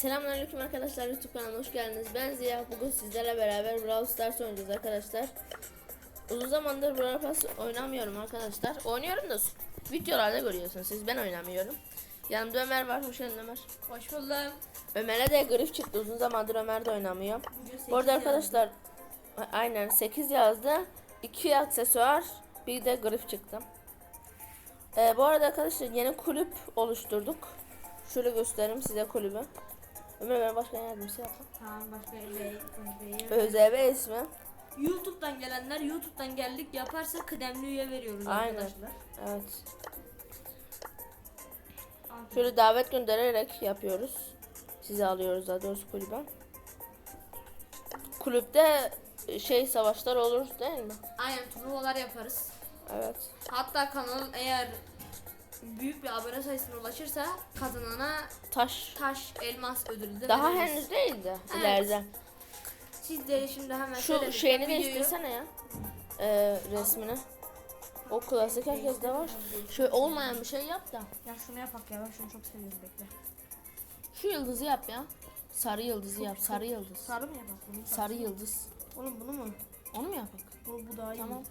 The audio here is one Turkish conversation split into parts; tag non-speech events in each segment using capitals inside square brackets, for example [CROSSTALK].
Selamünaleyküm arkadaşlar YouTube kanalıma hoş geldiniz. Ben Ziya. Bugün sizlerle beraber Brawl Stars oynayacağız arkadaşlar. Uzun zamandır Brawl Pass oynamıyorum arkadaşlar. Oynuyorum da videolarda görüyorsunuz siz. Ben oynamıyorum. Yanımda Ömer var. Hoş geldin Ömer. Hoş buldum. Ömer'e de grif çıktı. Uzun zamandır Ömer de oynamıyor. Bu arada arkadaşlar a- aynen 8 yazdı. 2 aksesuar bir de grif çıktı. Ee, bu arada arkadaşlar yeni kulüp oluşturduk. Şöyle göstereyim size kulübü. Ömer ben başkan yardımcısı yaptım. Tamam başka bey, beyi. ÖZB ismi. YouTube'dan gelenler YouTube'dan geldik yaparsa kıdemli üye veriyoruz Aynen. arkadaşlar. Evet. Aferin. Şöyle davet göndererek yapıyoruz. Sizi alıyoruz daha doğrusu kulübe. Kulüpte şey savaşlar olur değil mi? Aynen turnuvalar yaparız. Evet. Hatta kanalın eğer büyük bir abone sayısına ulaşırsa kazanana Taş. taş, elmas ödülü de Daha veririz. henüz değil de Evet. ileride. Siz de şimdi hemen Şu şöyle şeyini videoyu- değiştirsene ya. Ee, resmini. O klasik herkeste var. Şöyle olmayan bir şey yap da. Ya şunu yapak ya ben şunu çok seviyorum bekle. Şu yıldızı yap ya. Sarı yıldızı yap. Sarı yıldız. Sarı mı yapak bunu? Sarı yıldız. Oğlum bunu mu? Onu mu yapak? Bu, bu daha iyi. Tamam.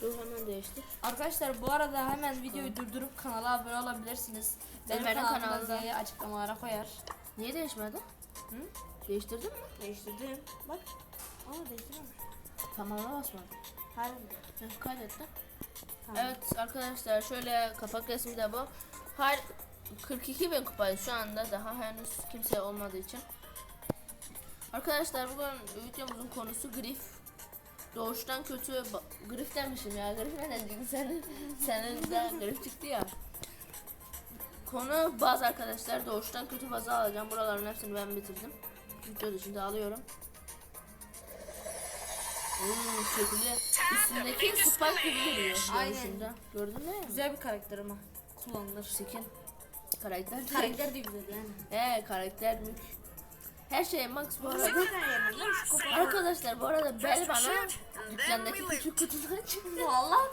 Dur hemen değiştir. Arkadaşlar bu arada hemen videoyu durdurup kanala abone olabilirsiniz. Benim Ömer'in kanalımda kanalında. Z'yi açıklamalara koyar. Niye değişmedi? Hı? Değiştirdin mi? Değiştirdim. Bak. Ama değiştirmemiş. Tamamına basmadım. Hayır. Heh, Kaydetti. Tamam. Evet arkadaşlar şöyle kapak resmi de bu. Her 42 bin kupayız şu anda daha henüz kimse olmadığı için. Arkadaşlar bugün videomuzun konusu grif. Doğuştan kötü grif demişim ya grif ne dedin senin senin de grif çıktı ya. Konu baz arkadaşlar doğuştan kötü bazı alacağım buraların hepsini ben bitirdim. Video dışında alıyorum. Hmm, şekilli üstündeki spike gibi duruyor Aynen. Gördün mü? Güzel bir karakter ama. Kullanılır. Skin. Karakter. Karakter de güzel yani. He karakter mük. Her şey max bu arada. Arkadaşlar bu arada Bel bana dükkandaki küçük kutudan çıktı. Vallahi.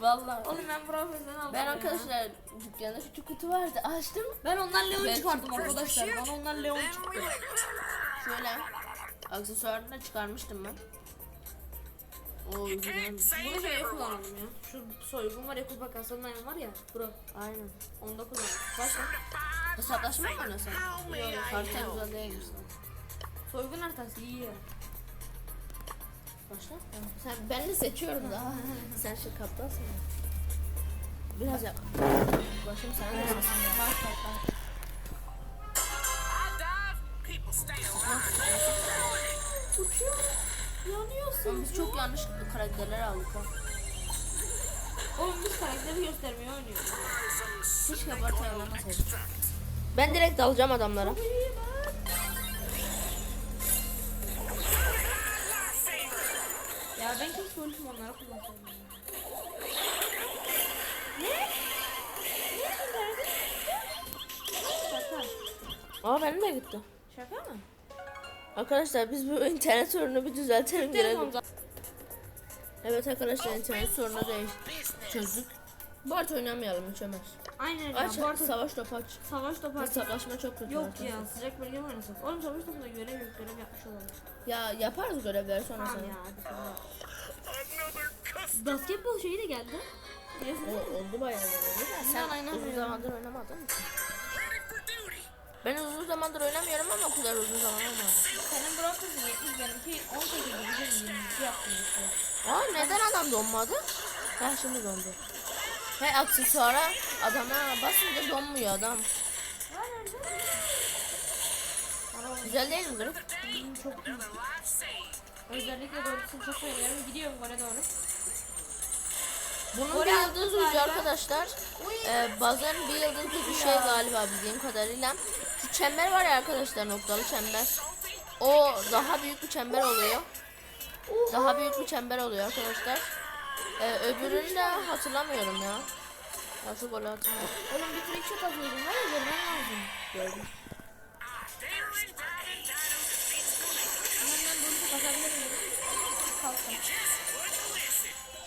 Vallahi. Oğlum ben profesyonel aldım Ben arkadaşlar dükkanda küçük kutu vardı açtım. Ben ondan Leon Ben çıkardım arkadaşlar. Bana ondan Leon çıktı. Şöyle aksesuarını da çıkarmıştım ben. Oo güzelmiş. Bunu şöyle kullanalım ya. Şu soygun var ya kupa kasanlayan var ya. Bro. Aynen. Onda kullanalım. Başla. Hesaplaşma mı oynasam? Yok harita güzel değilmiş lan. Soygun haritası iyi ya. Başla. Sen ben de seçiyorum daha. [LAUGHS] Sen şu kaptansın ya. Biraz yap. Başım sana da sesim ya. Başla. başla. Uçuyor. Yanıyorsun. Oğlum biz çok yanlış karakterler aldık ha. Oğlum biz karakteri göstermeye oynuyoruz. Hiç kabartı oynamasaydım. Ben direkt dalacağım adamlara. Ya ben keşke ultim onlara kullansaydım. Ne? Ne? Şaka. Aa benim de gitti. Şaka mı? Arkadaşlar biz bu internet sorununu bir düzeltelim görelim. Evet arkadaşlar internet sorunu değil. Çözdük. Bu artı oynamayalım hiç Ömer. Aynen ya. Aç Bu arada savaş topu aç. savaş topu artık- Hesaplaşma çok kötü. Yok arkadaşlar. ya sıcak bölge mi oynasak? Oğlum savaş topunda görev yok görev yapmış olalım. Ya yaparız görevleri sonra Tamam sana. ya hadi sonra. Basketbol şeyi de geldi. O, oldu bayağı. Ben Sen oynamıyorum. uzun zamandır oynamadın mı? Ben uzun zamandır oynamıyorum ama o kadar uzun zaman olmadı. Senin bronzası 70 benimki 18 bizim 22 yaptım. Aa neden adam donmadı? Ha şimdi dondu. He aksesuara adama basınca donmuyor adam. Güzel değil mi? Hmm, çok iyi. Özellikle doğrusunu çok seviyorum. Gidiyorum gole doğru. Bunun bir yıldız ucu arkadaşlar. Ee, bazen bir yıldız bir şey galiba bildiğim kadarıyla. Şu çember var ya arkadaşlar noktalı çember. O daha büyük bir çember oluyor. Daha büyük bir çember oluyor arkadaşlar. Ee, öbürünü de hatırlamıyorum ya. Nasıl gol hatırlamıyorum. Oğlum bir trick shot atıyordum var ya görmen lazım. Gördüm. Hemen ben bunu bakabilir miyim? Kalktım.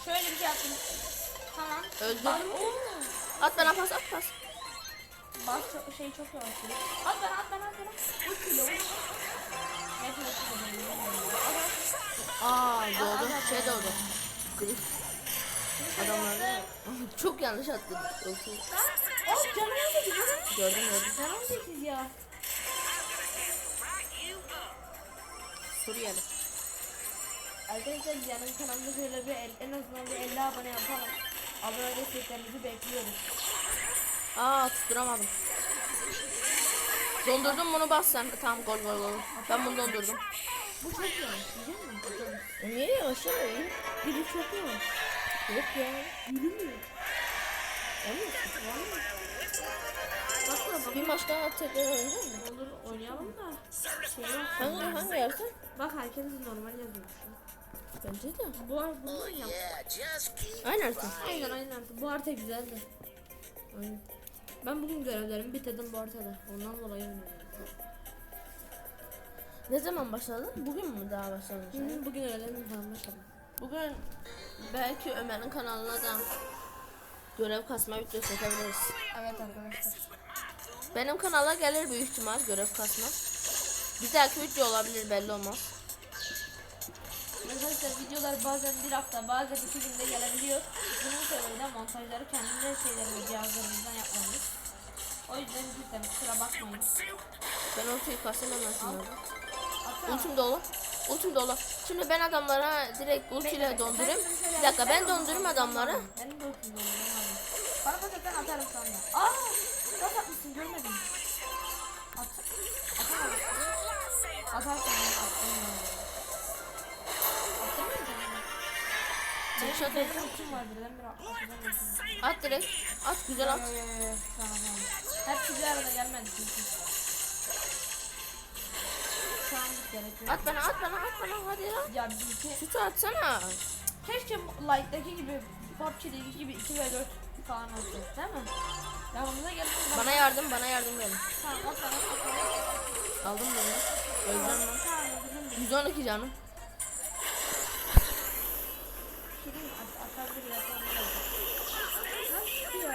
Şöyle bir şey yaptım. Tamam. Öldürdüm. At bana pas at pas. bas çok, şey çok yavaş. At ben at ben at ben. 3 kilo. Ne kilo kilo Aa doğdu. Şey doğdu. Grif. Adamlar çok yanlış attı. ultiyi. Oh canım 18 canım. Gördüm gördüm. Canım 18 ya. Suriyeli. Arkadaşlar yanın kanalımda şöyle bir el, en azından bir 50 abone yapalım. Abone desteklerinizi bekliyoruz. Aa tutturamadım. Dondurdum bunu bas sen. Tamam gol gol gol. Ben bunu dondurdum. Bu çok yavaş biliyor musun? E niye yavaş ya? Biri çok yavaş. Yok ya. Yürümüyor. Bakma bak. Bir maç daha tekrar oynayacak mı? Olur oynayalım da. Şey yok. Hangi hangi yerden? Bak herkes normal yazıyor. Bence de. Bu ar bunu yap. Aynen Ertan. Aynen aynen. Bu harita güzeldi. Aynen. Ben bugün görevlerimi bitirdim bu haritada. Ondan dolayı oynuyorum. Ne zaman başladın? Bugün mü daha başladın? sen? Hı, Bugün görevlerimi falan başladım. Bugün belki Ömer'in kanalına da görev kasma videosu çekebiliriz. Evet arkadaşlar. Benim kanala gelir büyük ihtimal görev kasma. Bir dahaki video olabilir belli olmaz. Arkadaşlar videolar bazen bir hafta bazen iki günde gelebiliyor. Bunun sebebi de montajları kendi şeylerimiz cihazlarımızdan yapmamız. O yüzden cidden kusura bakmayın. Ben ultiyi kasayım hemen. Atsana. Ultim dolu. Ultim dolu. Şimdi ben adamlara direkt ultiyle dondurayım. Bir dakika ben dondurayım adamları. Benim de olsun böyle. Bana bakacaktan atarım sonra. Aa! Nasıl atmışsın görmedim. At. Atamam. Atarsın. Headshot Bir atacağım. At direkt. At güzel at. Yo. Tamam tamam. Hepsi bir arada gelmedi çünkü. Şu an gerek yok. At bana at bana at bana hadi ya. Ya bizimki Sütü atsana. keşke Light'taki gibi PUBG'deki gibi 2 ve 4 falan olsun değil mi? Devamında gelin. Bana yardım bana yardım verin. Tamam at bana at bana. Aldım bunu. Öleceğim ben. Tamam öldürdüm. 112 canım. Kirin at atabilir yapabilir. Nasıl ya?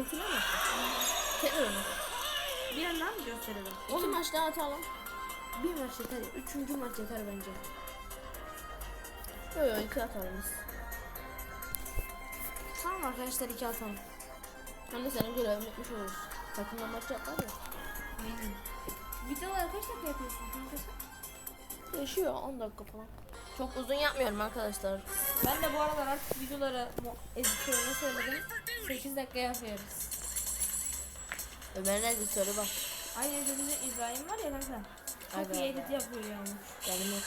Ultine mi? Tekrar onu. Bir an daha mı gösterelim? İki maç daha atalım. Bir maç yeter. Üçüncü maç yeter bence. Yok iki atalım biz. Tamam arkadaşlar iki atalım. Hem de senin görevini yapmış oluruz. Takımla maç yapar ya. Aynen. Videoları kaç dakika yapıyorsun kanka Değişiyor 10 dakika falan. Çok uzun yapmıyorum arkadaşlar. Ben de bu aralar artık videoları editörüne söyledim. 8 dakika yapıyoruz. Ömer'in editörü bak. Aynı editörümüzde İbrahim var ya kanka. Çok Aga. iyi edit yapıyor yani. Benim yok.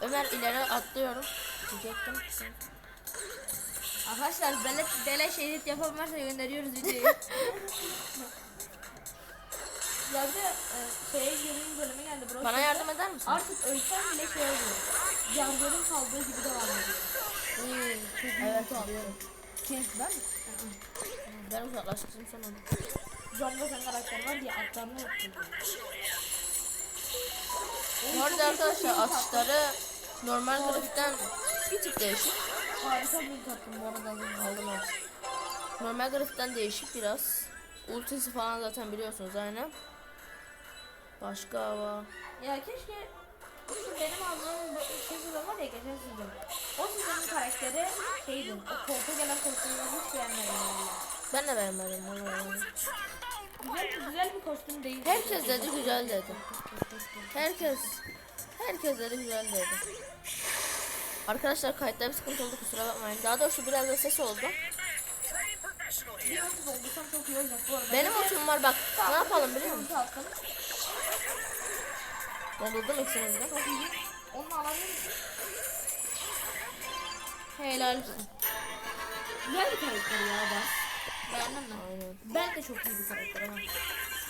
Ömer ileri atlıyorum. Diyecektim. Arkadaşlar beleş, beleş edit yapan varsa gönderiyoruz videoyu. [LAUGHS] ya bir de e, şeye yeni bölümü geldi. Bro. Bana yardım eder misin? Artık ölsen bile şey oluyor. Yargıların kaldığı gibi devam ediyor. Hmm, evet biliyorum. Kim? Ben mi? Ben uzaklaştım sonra. John'da sen karakter var diye atlarını yaptım. Bu arada arkadaşlar atışları normal grafikten bir tık değişik. Harika bir tatlım bu arada. Aldım evet. Normal grafikten değişik biraz. Ultisi falan zaten biliyorsunuz aynen. Başka hava. Ya keşke şu benim aldığım şey sezon var ya geçen sezon. O sezonun karakteri şeydi. O koltuğa gelen kostümleri hiç beğenmedim yani. Ben de beğenmedim onu. Güzel, güzel bir kostüm değil. Herkes dedi güzel dedi. Herkes herkes dedi güzel dedi. Arkadaşlar kayıtta bir sıkıntı oldu kusura bakmayın. Daha doğrusu biraz da ses oldu. Bir ulti doldursam çok iyi olacak bu arada. Benim ultim var bak. Ne yapalım biliyor musun? Attım. Doldurdum ikisini. Çok iyi. Onu alabilir misin? Helal olsun. Güzel bir karakter ya bak. Beğendin mi? Aynen. Ben de çok iyi bir karakter ama.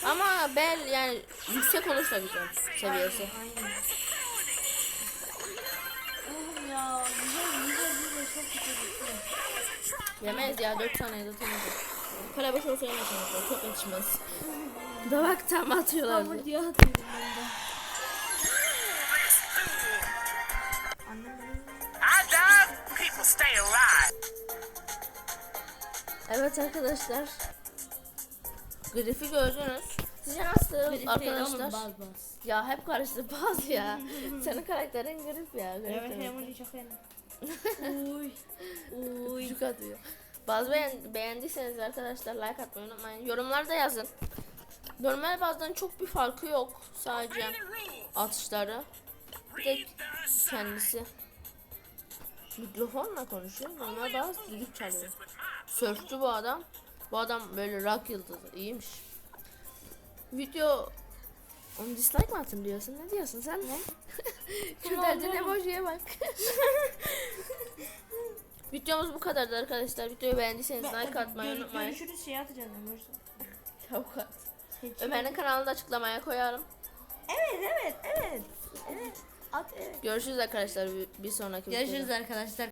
Ama bel yani yüksek olursa güzel seviyesi. Aynen. Oğlum ya güzel güzel güzel çok güzel. Yemeyiz ya 4 saniye zaten yedik. Kale boş olsa yemesiniz. Çok yetişmez. Da bak tam atıyorlar. Ama diye atıyorum ben de. Evet arkadaşlar. Grifi gördünüz. Sizce nasıl arkadaşlar? Baz baz. Ya hep karıştı baz ya. [LAUGHS] Senin karakterin grif ya. Grif Evet demek. Uy. Uy. Çocuk atıyor. Bazı beğen, beğendiyseniz arkadaşlar like atmayı unutmayın. Yorumlarda yazın. Normal bazdan çok bir farkı yok. Sadece atışları. Bir de kendisi. Mikrofonla konuşuyor. Normal baz düdük çalıyor. Sörfçü bu adam. Bu adam böyle rock yıldızı. İyiymiş. Video onu dislike mi attım diyorsun? Ne diyorsun sen? Ne? [LAUGHS] Şu derdin emojiye bak. [LAUGHS] Videomuz bu kadardı arkadaşlar. Videoyu beğendiyseniz like atmayı unutmayın. Görüşürüz şey atacağız emoji. Çabuk at. Ömer'in kanalını da açıklamaya koyarım. Evet evet evet. Evet. At evet. Görüşürüz arkadaşlar bir, bir sonraki videoda. Görüşürüz arkadaşlar.